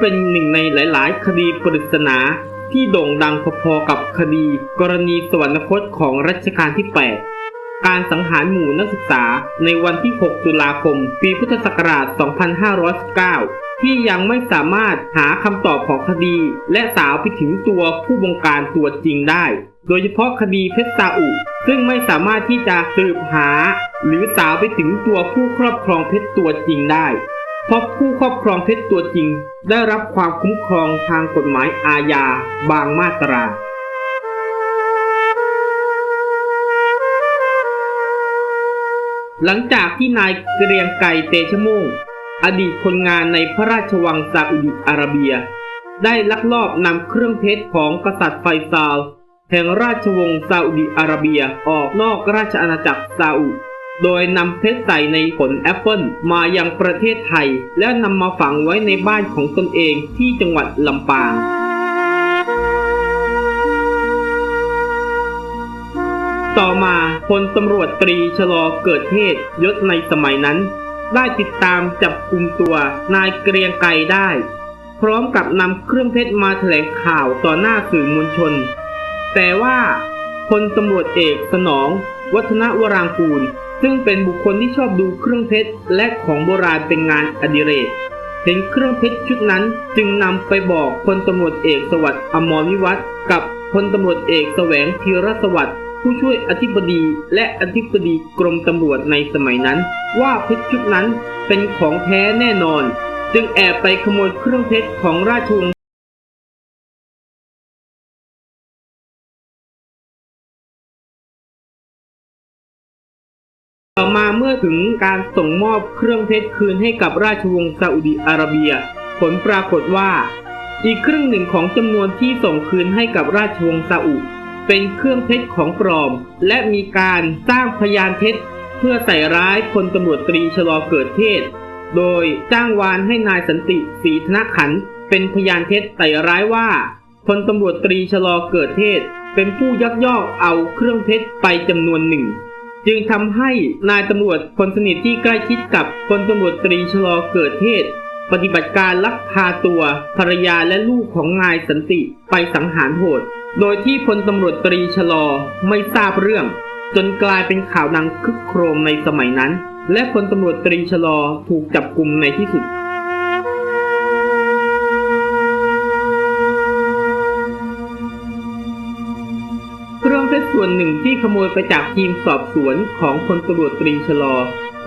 เป็นหนึ่งในหลายๆ คดีปริศนาที่โด่งดังพอๆกับคดี กรณีสวรรคตของรัชกาลที่ 8 การสังหารหมู่นักศึกษาในวันที่ 6 ตุลาคม ปีพุทธศักราช 2519 ที่ยังไม่สามารถหาคำตอบของคดี และสาวไปถึงตัวผู้บงการตัวจริงได้ โดยเฉพาะคดีเพชรซาอุ ซึ่งไม่สามารถที่จะสืบหา หรือสาวไปถึงตัวผู้ครอบครองเพชรตัวจริงได้ เพราะผู้ครอบครองเพชรตัวจริง ได้รับความคุ้มครองทางกฎหมายอาญาบางมาตราหลังจากที่นายเกรียงไกรเตชะโมงอดีตคนงานในพระราชวังซาอุดิอาระเบีย ได้ลักลอบนำเครื่องเพชรของกษัตริย์ไฟซาล แห่งราชวงศ์ซาอุดิอาระเบียออกนอกราชอาณาจักรซาอุ โดยนำเพชรใส่ในผลแอปเปิลมายังประเทศไทย แล้วนำมาฝังไว้ในบ้านของตนเองที่จังหวัดลำปางต่อมาพลตำรวจตรีชลอเกิดเทศยศในสมัยนั้น ได้ติดตามจับกลุ่มตัวนายเกรียงไกรได้ พร้อมกับนำเครื่องเพชรมาแถลงข่าวต่อหน้าสื่อมวลชน แต่ว่าพลตำรวจเอกสนอง วัฒนวรางกูล ซึ่งเป็นบุคคลที่ชอบดูเครื่องเพชรและของโบราณเป็นงานอดิเรกเห็นเครื่องเพชรชุดนั้นจึงนำไปบอกพลตำรวจเอกสวัสดิ์อมรวิวัฒกับพลตำรวจเอกแสวงธีรสวัสดิ์ผู้ช่วยอธิบดีและอธิบดีกรมตำรวจในสมัยนั้น ว่าเพชรชุดนั้นเป็นของแท้แน่นอน จึงแอบไปขโมยเครื่องเพชรของราชวงศ์ ถึงการส่งมอบเครื่องเพชรคืนให้กับราชวงศ์ซาอุดิอาระเบีย ผลปรากฏว่า อีกครึ่งหนึ่งของจำนวนที่ส่งคืนให้กับราชวงศ์ซาอุเป็นเครื่องเพชรของปลอม และมีการสร้างพยานเท็จเพื่อใส่ร้ายพลตำรวจตรีชะลอเกิดเทศ โดยจ้างวานให้นายสันติศรีธนขันเป็นพยานเท็จใส่ร้ายว่าพลตำรวจตรีชะลอเกิดเทศ เป็นผู้ยักยอกเอาเครื่องเพชรไปจำนวนหนึ่ง จึงทำให้นายตำรวจคนสนิทที่ใกล้ชิดกับพลตำรวจตรีชลอเกิดเทศ ปฏิบัติการลักพาตัวภรรยาและลูกของนายสันติไปสังหารโหด โดยที่พลตำรวจตรีชลอไม่ทราบเรื่อง จนกลายเป็นข่าวดังคึกโครมในสมัยนั้น และพลตำรวจตรีชลอถูกจับกลุ่มในที่สุด โมยไปจากทีมสอบสวนของพลตำรวจตรีชลอ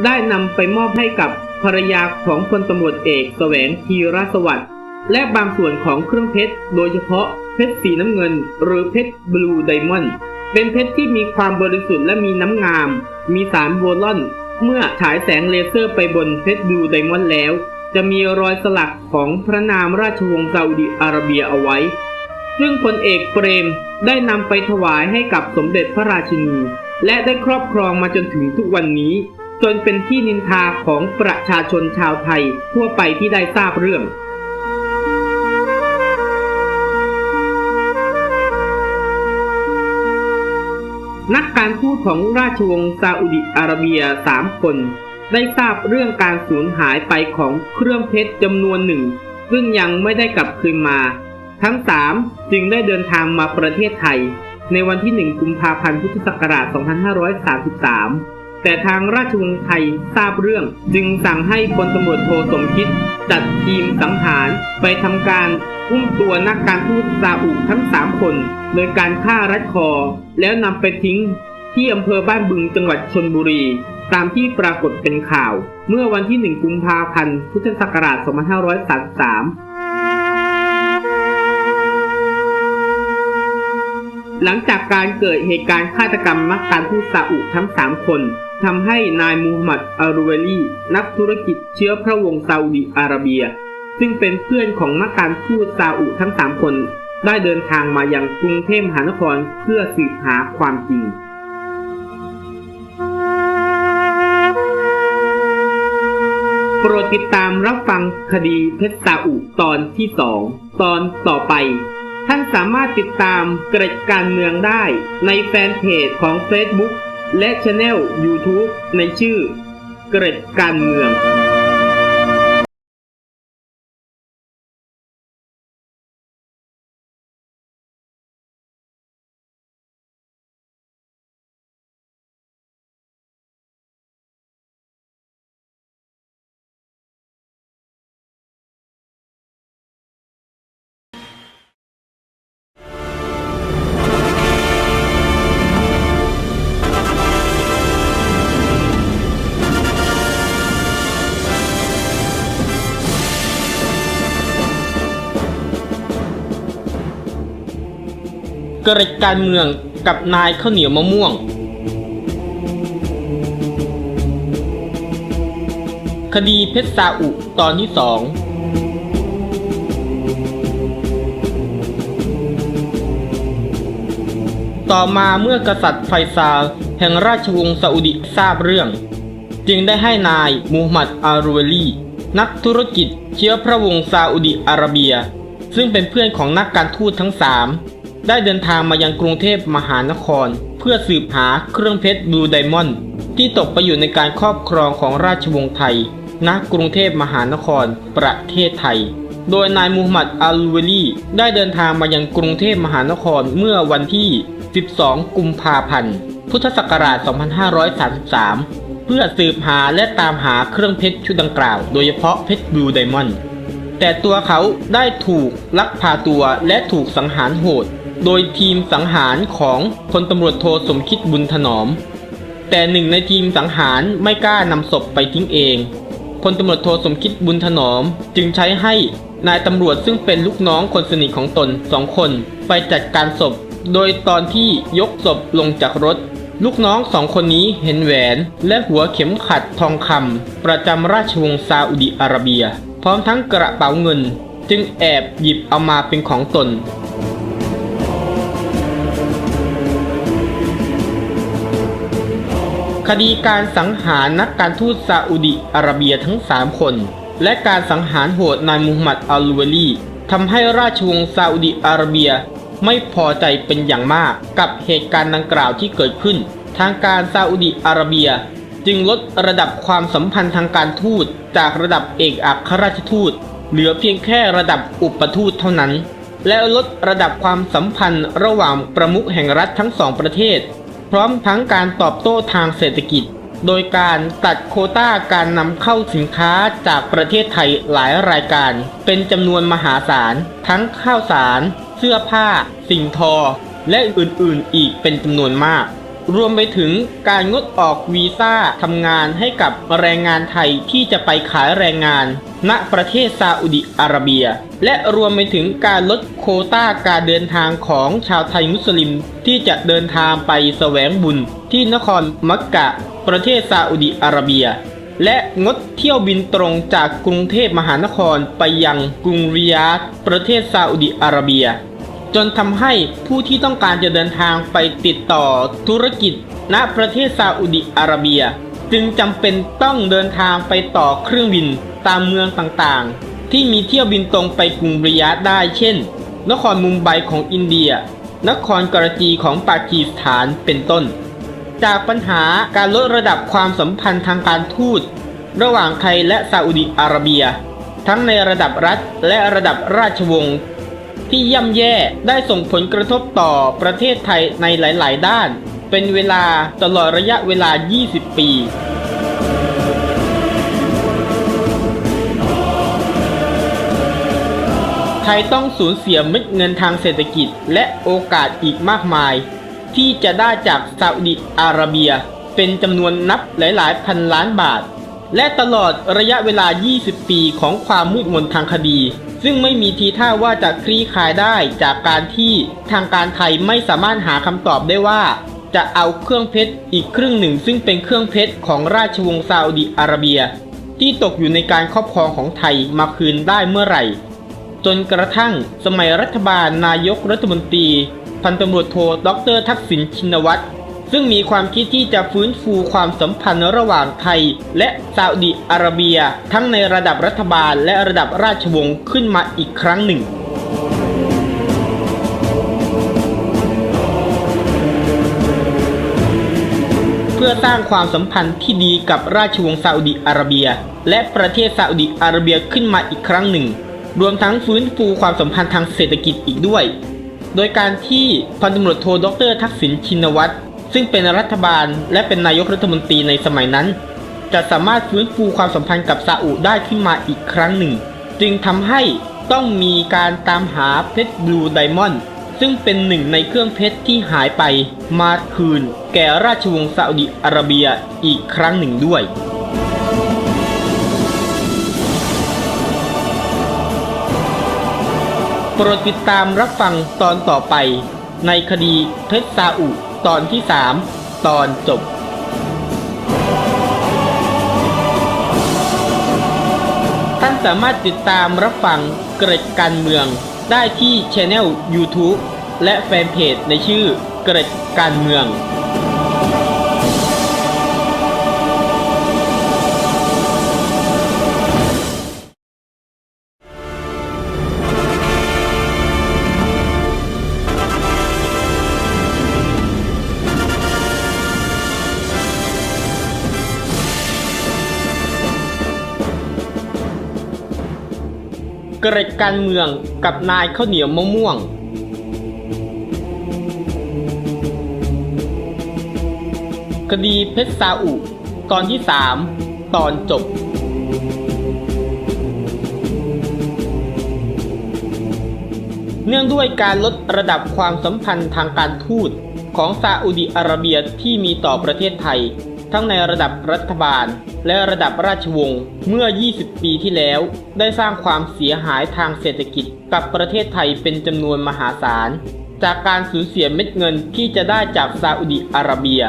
ได้นำไปมอบให้กับภรรยาของพลตำรวจเอกแสวงทีรสวัสดิ์และบางส่วนของเครื่องเพชร โดยเฉพาะเพชรสีน้ำเงิน หรือเพชรบลูไดมอนด์เป็นเพชรที่มีความบริสุทธิ์และมีน้ำงาม มีสารโวลอน เมื่อฉายแสงเลเซอร์ไปบนเพชรบลูไดมอนด์แล้ว จะมีรอยสลักของพระนามราชวงศ์ซาอุดิอาระเบียเอาไว้ ซึ่งพลเอกเปรม ได้นำไปถวายให้กับสมเด็จพระราชินี และได้ครอบครองมาจนถึงทุกวันนี้ จนเป็นที่นินทาของประชาชนชาวไทยทั่วไปที่ได้ทราบเรื่องนักการทูตของราชวงศ์ซาอุดิอาระเบียสามคน ได้ทราบเรื่องการสูญหายไปของเครื่องเพชรจำนวนหนึ่ง ซึ่งยังไม่ได้กลับคืนมา ทั้งสามจึงได้เดินทางมาประเทศไทย ในวันที่ 1 กุมภาพันธ์พุทธศักราช 2533 แต่ทางราชวงศ์ไทยทราบเรื่องจึงสั่งให้พลตำรวจโทสมคิด จัดทีมสังหารไปทำการอุ้มตัวนักการทูตซาอุทั้ง 3 คน โดยการฆ่ารัดคอ แล้วนำไปทิ้งที่อำเภอบ้านบึงจังหวัดชนบุรี ตามที่ปรากฏเป็นข่าว เมื่อวันที่ 1 กุมภาพันธ์ พุทธศักราช 2533 หลังจากการเกิดเหตุการณ์ฆาตกรรมนักการทูตซาอุทั้ง3คนทำให้นายมูฮัมหมัดอารูเวลีนักธุรกิจเชื้อพระวงศ์ซาอุดิอาระเบีย ซึ่งเป็นเพื่อนของนักการทูตซาอุทั้ง3คน ได้เดินทางมายังกรุงเทพมหานครเพื่อสืบหาความจริงโปรดติดตามรับฟังคดีเพชรซาอุตอนที่2ตอนต่อไป ท่านสามารถติดตามเกร็ดการเมืองได้ในแฟนเพจของ Facebook และช anel YouTube ในชื่อ เกร็ดการเมือง เกิดการเมืองกับนายข้าวเหนียวมะม่วง คดีเพชรซาอุตอนที่สองต่อมาเมื่อกษัตริย์ไฟซาลแห่งราชวงศ์ซาอุดิทราบเรื่อง จึงได้ให้นายมูฮัมหมัดอารูเวลีนักธุรกิจเชื้อพระวงศ์ซาอุดิอาระเบีย ซึ่งเป็นเพื่อนของนักการทูตทั้งสาม ได้เดินทางมายังกรุงเทพมหานคร เพื่อสืบหาเครื่องเพชรบลูไดมอนด์ที่ตกไปอยู่ในการครอบครองของราชวงศ์ไทยณกรุงเทพมหานคร ประเทศไทย โดยนายมูฮัมหมัดอัลเวลีได้เดินทางมายังกรุงเทพมหานครเมื่อวันที่ 12 กุมภาพันธ์ พุทธศักราช 2533 เพื่อสืบหาและตามหาเครื่องเพชรชุดดังกล่าว โดยเฉพาะเพชรบลูไดมอนด์แต่ตัวเขาได้ถูกลักพาตัวและถูกสังหารโหด โดยทีมสังหารของพลตำรวจโทสมคิดบุญถนอม แต่หนึ่งในทีมสังหารไม่กล้านำศพไปทิ้งเองพลตำรวจโทสมคิดบุญถนอม จึงใช้ให้นายตำรวจซึ่งเป็นลูกน้องคนสนิทของตนสองคน ไปจัดการศพ โดยตอนที่ยกศพลงจากรถ ลูกน้องสองคนนี้เห็นแหวน และหัวเข็มขัดทองคำประจำราชวงศ์ซาอุดิอาระเบีย พร้อมทั้งกระเป๋าเงิน จึงแอบหยิบเอามาเป็นของตน คดีการสังหารนักการทูตซาอุดิอาระเบียทั้ง 3 คน และการสังหารโหดนายมูฮัมหมัดอัลเวลีทำให้ราชวงศ์ซาอุดิอาระเบียไม่พอใจเป็นอย่างมากกับเหตุการณ์ดังกล่าวที่เกิดขึ้น ทางการซาอุดิอาระเบีย จึงลดระดับความสัมพันธ์ทางการทูตจากระดับเอกอัครราชทูต เหลือเพียงแค่ระดับอุปทูตเท่านั้น และลดระดับความสัมพันธ์ระหว่างประมุขแห่งรัฐทั้งสองประเทศ พร้อมทั้งการตอบโต้ทางเศรษฐกิจ โดยการตัดโคต้าการนำเข้าสินค้าจากประเทศไทยหลายรายการ เป็นจำนวนมหาศาล ทั้งข้าวสาร เสื้อผ้า สิ่งทอ และอื่นๆอีกเป็นจำนวนมาก รวมไปถึงการงดออกวีซ่าทำงานให้กับแรงงานไทยที่จะไปขายแรงงาน ณประเทศซาอุดิอาระเบีย และรวมไปถึงการลดโควต้าการเดินทางของชาวไทยมุสลิม ที่จะเดินทางไปแสวงบุญที่นครมักกะ ประเทศซาอุดิอาระเบีย และงดเที่ยวบินตรงจากกรุงเทพมหานครไปยังกรุงริยาดประเทศซาอุดิอาระเบีย จนทำให้ผู้ที่ต้องการจะเดินทางไปติดต่อธุรกิจ ณประเทศซาอุดิอาระเบีย จึงจำเป็นต้องเดินทางไปต่อเครื่องบิน ตามเมืองต่างๆ ที่มีเที่ยวบินตรงไปกรุงริยาดได้ เช่น นครมุมไบของอินเดีย นครกราจีของปากีสถานเป็นต้น จากปัญหาการลดระดับความสัมพันธ์ทางการทูต ระหว่างไทยและซาอุดิอาระเบีย ทั้งในระดับรัฐและระดับราชวงศ์ที่ย่ำแย่ได้ส่งผลกระทบต่อประเทศไทยในหลาย ๆ ด้าน เป็นเวลาตลอดระยะเวลา 20 ปี ทยต้องสูญเสียเม็ดเงินทางเศรษฐกิจและโอกาสอีกมากมาย ที่จะได้จากซาอุดิอาระเบียเป็นจำนวนนับหลายๆ พันล้านบาท และตลอดระยะเวลา 20 ปีของความมืดมนทางคดี ซึ่งไม่มีทีท่าว่าจะคลี่คลายได้จากการที่ทางการไทยไม่สามารถหาคำตอบได้ว่า จะเอาเครื่องเพชรอีกครึ่งหนึ่ง ซึ่งเป็นเครื่องเพชรของราชวงศ์ซาอุดิอาระเบีย ที่ตกอยู่ในการครอบครองของไทยมาคืนได้เมื่อไหร่ จนกระทั่งสมัยรัฐบาลนายกรัฐมนตรี พันตำรวจโทดรทักษิณชินวัตร ซึ่งมีความคิดที่จะฟื้นฟูความสัมพันธ์ระหว่างไทย และซาอุดิอาระเบีย ทั้งในระดับรัฐบาลและระดับราชวงศ์ขึ้นมาอีกครั้งหนึ่งเพื่อสร้างความสัมพันธ์ที่ดีกับราชวงศ์ซาอุดิอาระเบีย และประเทศซาอุดิอาระเบียขึ้นมาอีกครั้งหนึ่ง รวมทั้งฟื้นฟูความสัมพันธ์ทางเศรษฐกิจอีกด้วย โดยการที่พันตำรวจโทดรทักษิณชินวัตรซึ่งเป็นรัฐบาลและเป็นนายกรัฐมนตรีในสมัยนั้น จะสามารถฟื้นฟูความสัมพันธ์กับซาอุได้ขึ้นมาอีกครั้งหนึ่ง จึงทำให้ต้องมีการตามหาเพชรบลูไดมอนด์ซึ่งเป็นหนึ่งในเครื่องเพชรที่หายไปมาคืน แก่ราชวงศ์ซาอุดิอาระเบียอีกครั้งหนึ่งด้วย ปรดติดตามรับฟังตอนต่อไป ในคดีเพชรซาอุตอนที่3ตอนจบท่านสามารถติดตามรับฟังเกร็ดการเมืองได้ที่ช anel YouTube และแฟนเพจในชื่อเกร็ดการเมือง เกร็ดการเมืองกับนายข้าวเหนียวมะม่วง คดีเพชรซาอุ ตอนที่ 3 ตอนจบ เนื่องด้วยการลดระดับความสัมพันธ์ทางการทูตของซาอุดิอาระเบียที่มีต่อประเทศไทย ทั้งในระดับรัฐบาล และระดับราชวงศ์เมื่อ 20 ปีที่แล้ว ได้สร้างความเสียหายทางเศรษฐกิจกับประเทศไทยเป็นจำนวนมหาศาล จากการสูญเสียเม็ดเงินที่จะได้จากซาอุดิอาระเบีย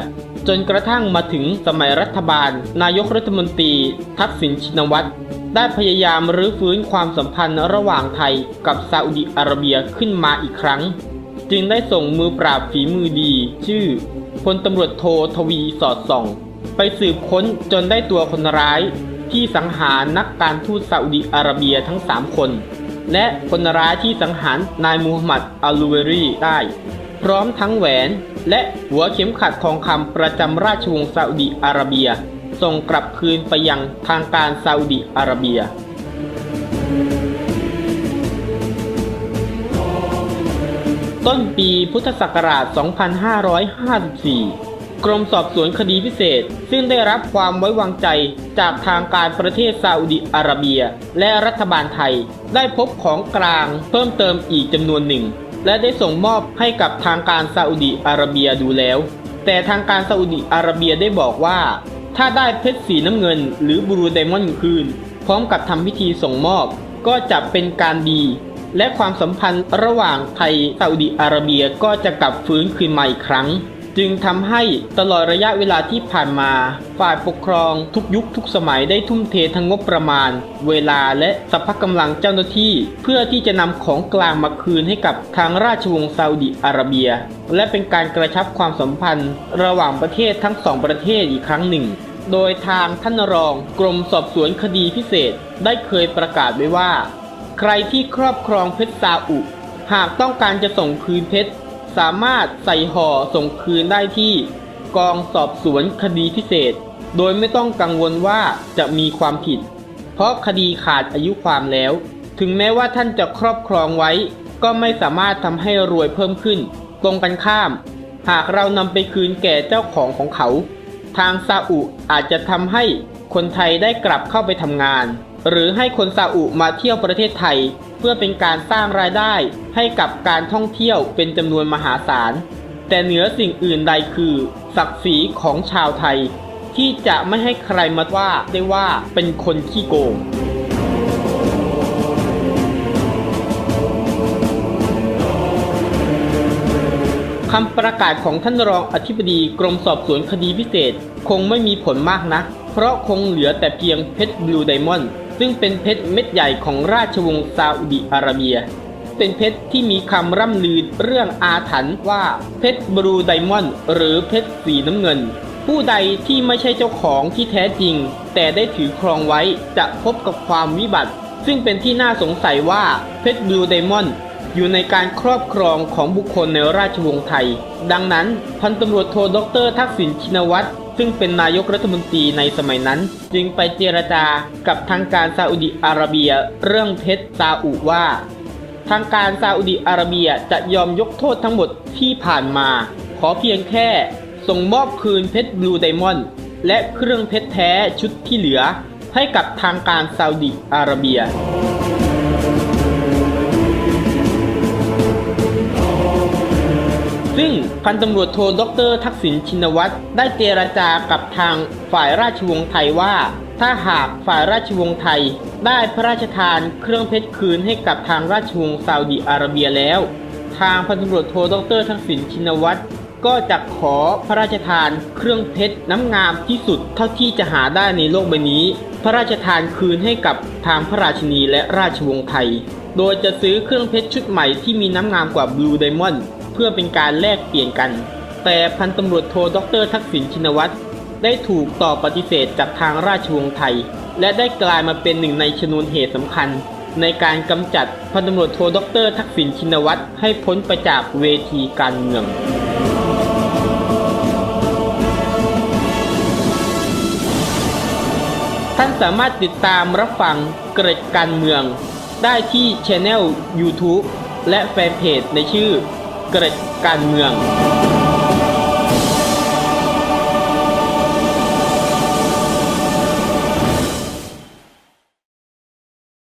จนกระทั่งมาถึงสมัยรัฐบาล นายกรัฐมนตรี ทักษิณชินวัตรได้พยายามรื้อฟื้นความสัมพันธ์ระหว่างไทยกับซาอุดิอาระเบียขึ้นมาอีกครั้ง จึงได้ส่งมือปราบฝีมือดี ชื่อพลตำรวจโททวีสอดส่อง ไปสืบค้นจนได้ตัวคนร้ายที่สังหารนักการทูตซาอุดิอาระเบียทั้ง 3 คน และคนร้ายที่สังหารนายมูฮัมหมัดอัลูเวรีได้ พร้อมทั้งแหวนและหัวเข็มขัดทองคำประจำราชวงศ์ซาอุดิอาระเบีย ส่งกลับคืนไปยังทางการซาอุดิอาระเบียต้นปีพุทธศักราช 2554 กรมสอบสวนคดีพิเศษ ซึ่งได้รับความไว้วางใจจากทางการประเทศซาอุดิอาระเบีย และรัฐบาลไทย ได้พบของกลางเพิ่มเติมอีกจำนวนหนึ่ง และได้ส่งมอบให้กับทางการซาอุดิอาระเบียดูแล้ว แต่ทางการซาอุดิอาระเบียได้บอกว่า ถ้าได้เพชรสีน้ำเงิน หรือบลูไดมอนด์คืน พร้อมกับทำพิธีส่งมอบ ก็จะเป็นการดีและความสัมพันธ์ระหว่างไทยซาอุดิอาระเบียก็จะกลับฟื้นคืนมาอีกครั้ง จึงทำให้ตลอดระยะเวลาที่ผ่านมา ฝ่ายปกครองทุกยุคทุกสมัยได้ทุ่มเททั้งงบประมาณ เวลาและสรรพกำลังเจ้าหน้าที่ เพื่อที่จะนำของกลางมาคืนให้กับทางราชวงศ์ซาอุดิอาระเบีย และเป็นการกระชับความสัมพันธ์ ระหว่างประเทศทั้งสองประเทศอีกครั้งหนึ่งโดยทางท่านรองกรมสอบสวนคดีพิเศษได้เคยประกาศไว้ว่า ใครที่ครอบครองเพชรซาอุ หากต้องการจะส่งคืนเพชร สามารถใส่ห่อส่งคืนได้ที่กองสอบสวนคดีพิเศษ โดยไม่ต้องกังวลว่าจะมีความผิด เพราะคดีขาดอายุความแล้ว ถึงแม้ว่าท่านจะครอบครองไว้ ก็ไม่สามารถทำให้รวยเพิ่มขึ้น ตรงกันข้าม หากเรานำไปคืนแก่เจ้าของของเขา ทางซาอุอาจจะทำให้คนไทยได้กลับเข้าไปทำงาน หรือให้คนซาอุมาเที่ยวประเทศไทย เพื่อเป็นการสร้างรายได้ให้กับการท่องเที่ยวเป็นจำนวนมหาศาล แต่เหนือสิ่งอื่นใดคือ ศักดิ์ศรีของชาวไทย ที่จะไม่ให้ใครมาว่าได้ว่าเป็นคนขี้โกงคำประกาศของท่านรองอธิบดีกรมสอบสวนคดีพิเศษ คงไม่มีผลมากนักเพราะคงเหลือแต่เพียงเพชรบลูไดมอนด์ ซึ่งเป็นเพชรเม็ดใหญ่ของราชวงศ์ซาอุดิอาระเบีย เป็นเพชรที่มีคำร่ำลือเรื่องอาถรรพ์ว่าเพชรบลูไดมอนด์หรือเพชรสีน้ำเงิน ผู้ใดที่ไม่ใช่เจ้าของที่แท้จริง แต่ได้ถือครองไว้จะพบกับความวิบัติ ซึ่งเป็นที่น่าสงสัยว่าเพชรบลูไดมอนด์อยู่ในการครอบครองของบุคคลในราชวงศ์ไทย ดังนั้น พันตำรวจโทดรทักษิณชินวัตร ซึ่งเป็นนายกรัฐมนตรีในสมัยนั้น จึงไปเจรจากับทางการซาอุดิอาระเบียเรื่องเพชรซาอุว่า ทางการซาอุดิอาระเบียจะยอมยกโทษทั้งหมดที่ผ่านมา ขอเพียงแค่ส่งมอบคืนเพชรบลูไดมอนด์และเครื่องเพชรแท้ชุดที่เหลือให้กับทางการซาอุดิอาระเบีย ซึ่งพันตำรวจโทดร ทักษิณชินวัตรได้เจรจากับทางฝ่ายราชวงศ์ไทยว่า ถ้าหากฝ่ายราชวงศ์ไทย ได้พระราชทานเครื่องเพชรคืนให้กับทางราชวงศ์ซาอุดิอาระเบียแล้ว ทางพันตำรวจโทดร ทักษิณชินวัตรก็จะขอพระราชทานเครื่องเพชรน้ำงามที่สุดเท่าที่จะหาได้ในโลกใบนี้ พระราชทานคืนให้กับทางพระราชินีและราชวงศ์ไทย โดยจะซื้อเครื่องเพชรชุดใหม่ที่มีน้ำงามกว่าบลูไดมอนด์ พื่อเป็นการแลกเปลี่ยนกัน แต่พันตำรวจโทดรทักษิณชินวัตรได้ถูกตอบปฏิเสธจากทางราชวงศ์ไทย และได้กลายมาเป็นหนึ่งในชนวนเหตุสำคัญ ในการกำจัดพันตำรวจโทดรทักษิณชินวัตรให้พ้นไปจากเวทีการเมืองท่านสามารถติดตามรับฟังเกร็ดการเมือง ได้ที่ช anel YouTube และแฟนเพจในชื่อ เกร็ดการเมือง